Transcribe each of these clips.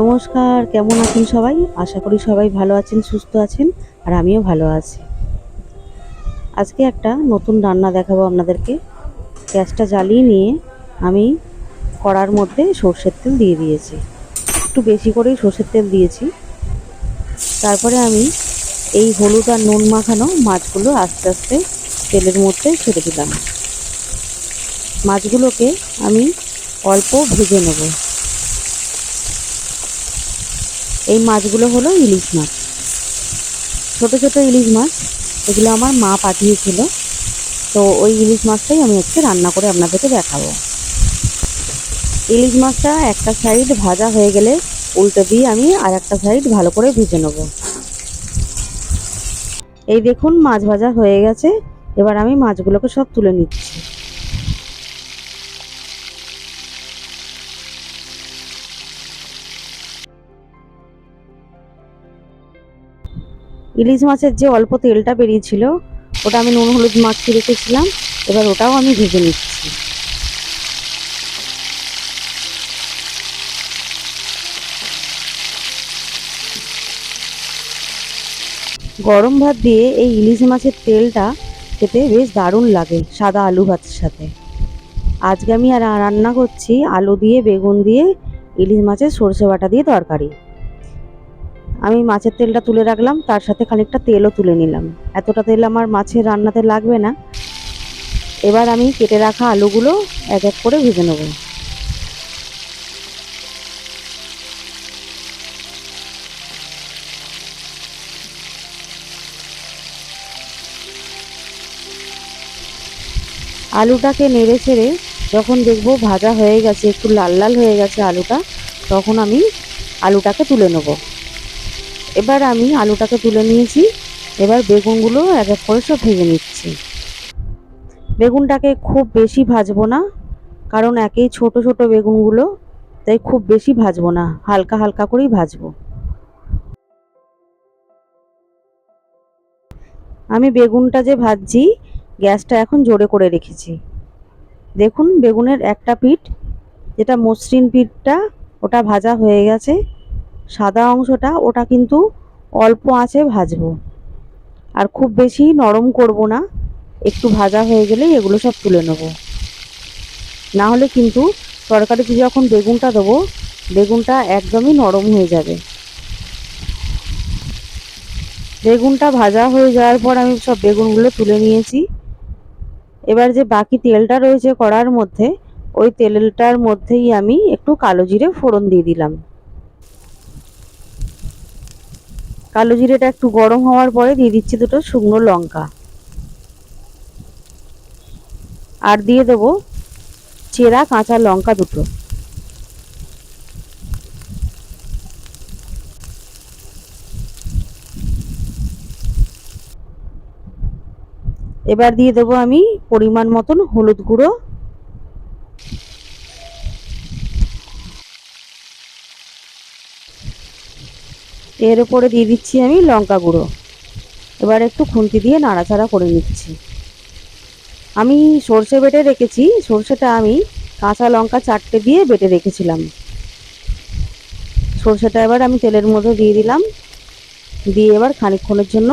নমস্কার, কেমন আছেন সবাই? আশা করি সবাই ভালো আছেন, সুস্থ আছেন, আর আমিও ভালো আছি। আজকে একটা নতুন রান্না দেখাবো আপনাদেরকে। গ্যাসটা জ্বালিয়ে নিয়ে আমি কড়ার মধ্যে সর্ষের তেল দিয়ে দিয়েছি। একটু বেশি করেই সর্ষের তেল দিয়েছি। তারপরে আমি এই হলুদ আর নুন মাখানো মাছগুলো আস্তে আস্তে তেলের মধ্যে ছেড়ে দিলাম। মাছগুলোকে আমি অল্প ভেজে নেব। এই মাছগুলো হলো ইলিশ মাছ। ছোট ছোট ইলিশ মাছ, এগুলো আমার মা পাঠিয়েছিল। তো ওই ইলিশ মাছটাই আমি হচ্ছে রান্না করে আপনাদেরকে দেখাবো। ইলিশ মাছটা একটা সাইড ভাজা হয়ে গেলে উল্টো দিয়ে আমি আর একটা সাইড ভালো করে ভেজে নেব। এই দেখুন মাছ ভাজা হয়ে গেছে। এবার আমি মাছগুলোকে সব তুলে নিচ্ছি। ইলিশ মাছের যে অল্প তেলটা বেরিয়েছিল, ওটা আমি নুন হলুদ মাখিয়ে রেখেছিলাম, এবার ওটাও আমি ভেজে নিচ্ছি। গরম ভাত দিয়ে এই ইলিশ মাছের তেলটা খেতে বেশ দারুণ লাগে, সাদা আলু ভাতের সাথে। আজকে আমি আর রান্না করছি আলু দিয়ে, বেগুন দিয়ে, ইলিশ মাছের সর্ষে বাটা দিয়ে তরকারি। আমি মাছের তেলটা তুলে রাখলাম, তার সাথে খানিকটা তেলও তুলে নিলাম। এতটা তেল আমার মাছের রান্নাতে লাগবে না। এবার আমি কেটে রাখা আলুগুলো এক এক করে ভেজে নেব। আলুটাকে নেড়ে ছেড়ে যখন দেখব ভাজা হয়ে গেছে, একটু লাল লাল হয়ে গেছে আলুটা, তখন আমি আলুটাকে তুলে নেব। এবার আমি আলুটাকে তুলে নিয়েছি। এবার বেগুনগুলো এক এক করে সব ভেজে নিচ্ছি। বেগুনটাকে খুব বেশি ভাজবো না, কারণ একেই ছোট ছোট বেগুনগুলো, তাই খুব বেশি ভাজবো না, হালকা হালকা করেই ভাজবো। আমি বেগুনটা যে ভাজছি, গ্যাসটা এখন জোরে করে রেখেছি। দেখুন, বেগুনের একটা পিঠ, যেটা মসৃণ পিঠটা, ওটা ভাজা হয়ে গেছে। সাদা অংশটা, ওটা কিন্তু অল্প আঁচে ভাজবো। আর খুব বেশি নরম করব না, একটু ভাজা হয়ে গেলেই এগুলো সব তুলে নেব। না হলে কিন্তু তরকারিতে যখন বেগুনটা দেবো, বেগুনটা একদমই নরম হয়ে যাবে। বেগুনটা ভাজা হয়ে যাওয়ার পর আমি সব বেগুনগুলো তুলে নিয়েছি। এবার যে বাকি তেলটা রয়েছে কড়ার মধ্যে, ওই তেলটার মধ্যেই আমি একটু কালো জিরে ফোড়ন দিয়ে দিলাম। কালো জিরেটা একটু গরম হওয়ার পরে দিয়ে দিচ্ছি দুটো শুকনো লঙ্কা। আর দিয়ে দেবো চেরা কাঁচা লঙ্কা দুটো। এবার দিয়ে দেবো আমি পরিমাণ মতন হলুদ গুঁড়ো। এর উপরে দিয়ে দিচ্ছি আমি লঙ্কা গুঁড়ো। এবার একটু খুন্তি দিয়ে নাড়াচাড়া করে নিচ্ছি। আমি সর্ষে বেটে রেখেছি, সর্ষেটা আমি কাঁচা লঙ্কা চারটে দিয়ে বেটে রেখেছিলাম। সর্ষেটা এবার আমি তেলের মধ্যে দিয়ে দিলাম। দিয়ে এবার খানিকক্ষণের জন্য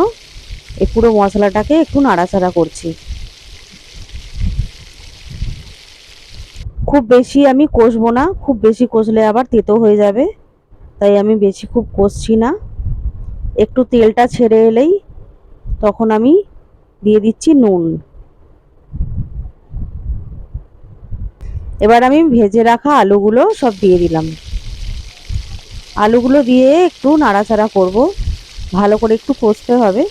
এই পুরো মশলাটাকে একটু নাড়াচাড়া করছি। খুব বেশি আমি কষবো না, খুব বেশি কষলে আবার তেতো হয়ে যাবে। তাই আমি বেশি খুব কষছি না। একটু তেলটা ছেড়ে এলেই তখন আমি দিয়ে দিচ্ছি নুন। এবার আমি ভেজে রাখা আলুগুলো সব দিয়ে দিলাম। আলুগুলো দিয়ে একটু নাড়াচাড়া করব, ভালো করে একটু কষতে হবে।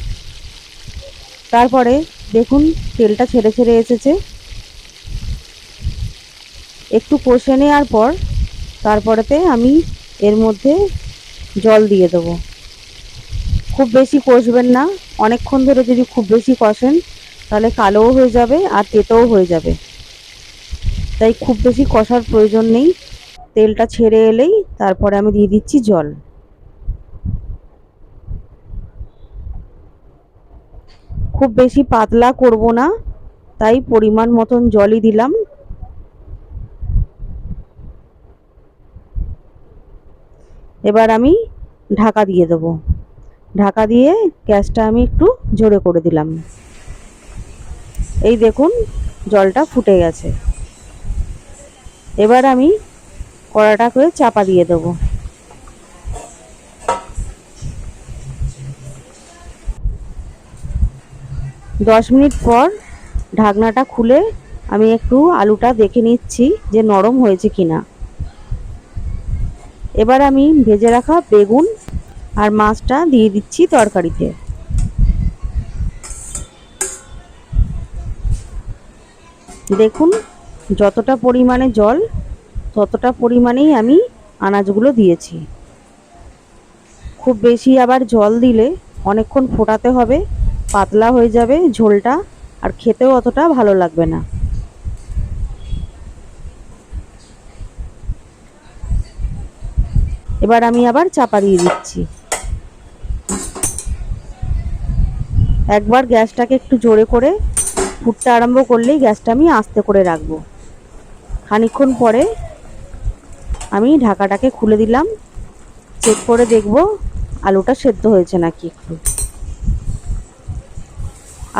তারপরে দেখুন তেলটা ছেড়ে ছেড়ে এসেছে। একটু কষে নেওয়ার পর তারপরেতে আমি এর মধ্যে জল দিয়ে দেবো। খুব বেশি কষবেন না, অনেকক্ষণ ধরে যদি খুব বেশি কষেন, তাহলে কালোও হয়ে যাবে আর তেতোও হয়ে যাবে। তাই খুব বেশি কষার প্রয়োজন নেই। তেলটা ছেড়ে এলেই তারপরে আমি দিয়ে দিচ্ছি জল। খুব বেশি পাতলা করব না, তাই পরিমাণ মতন জলই দিলাম। এবার আমি ঢাকা দিয়ে দেবো। ঢাকা দিয়ে গ্যাসটা আমি একটু জোরে করে দিলাম। এই দেখুন, জলটা ফুটে গেছে। এবার আমি কড়াটাকে চাপা দিয়ে দেবো। দশ মিনিট পর ঢাকনাটা খুলে আমি একটু আলুটা দেখে নিচ্ছি যে নরম হয়েছে কিনা। এবার আমি ভেজে রাখা বেগুন আর মাছটা দিয়ে দিচ্ছি তরকারিতে। দেখুন, যতটা পরিমাণে জল, ততটা পরিমাণেই আমি আনাজগুলো দিয়েছি। খুব বেশি আবার জল দিলে অনেকক্ষণ ফোটাতে হবে, পাতলা হয়ে যাবে ঝোলটা, আর খেতেও অতটা ভালো লাগবে না। এবার আমি আবার চাপা দিয়ে দিচ্ছি। একবার গ্যাসটাকে একটু জোরে করে ফুটতে আরম্ভ করলেই গ্যাসটা আমি আস্তে করে রাখব। খানিক্ষণ পরে আমি ঢাকাটাকে খুলে দিলাম। চেক করে দেখব আলুটা সেদ্ধ হয়েছে নাকি একটু।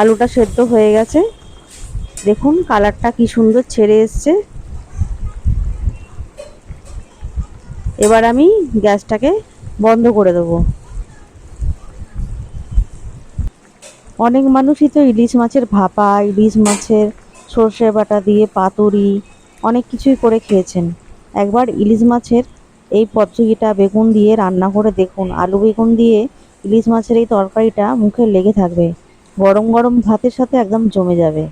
আলুটা সেদ্ধ হয়ে গেছে। দেখুন, কালারটা কি সুন্দর ছেড়ে এসছে। এবার আমি গ্যাসটাকে বন্ধ করে দেবো। অনেক মানুষই তো ইলিশ মাছের ভাপা, ইলিশ মাছের সর্ষে বাটা দিয়ে পাতুরি, অনেক কিছুই করে খেয়েছেন। একবার ইলিশ মাছের এই পদ্ধতিটা বেগুন দিয়ে রান্না করে দেখুন। আলু বেগুন দিয়ে ইলিশ মাছের এই তরকারিটা মুখে লেগে থাকবে। গরম গরম ভাতের সাথে একদম জমে যাবে।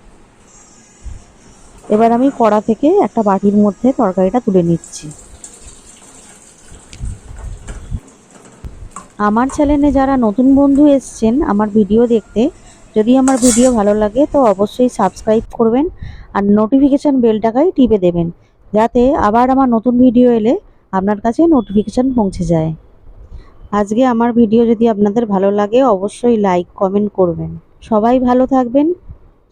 এবার আমি কড়া থেকে একটা বাটির মধ্যে তরকারিটা তুলে নিচ্ছি। আমার চ্যানেলে যারা নতুন বন্ধু এসছেন আমার ভিডিও দেখতে, যদি আমার ভিডিও ভালো লাগে তো অবশ্যই সাবস্ক্রাইব করবেন আর নোটিফিকেশান বেলটাকাই টিপে দেবেন, যাতে আবার আমার নতুন ভিডিও এলে আপনার কাছে নোটিফিকেশান পৌঁছে যায়। আজকে আমার ভিডিও যদি আপনাদের ভালো লাগে, অবশ্যই লাইক কমেন্ট করবেন। সবাই ভালো থাকবেন,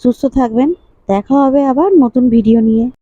সুস্থ থাকবেন, দেখা হবে আবার নতুন ভিডিও নিয়ে।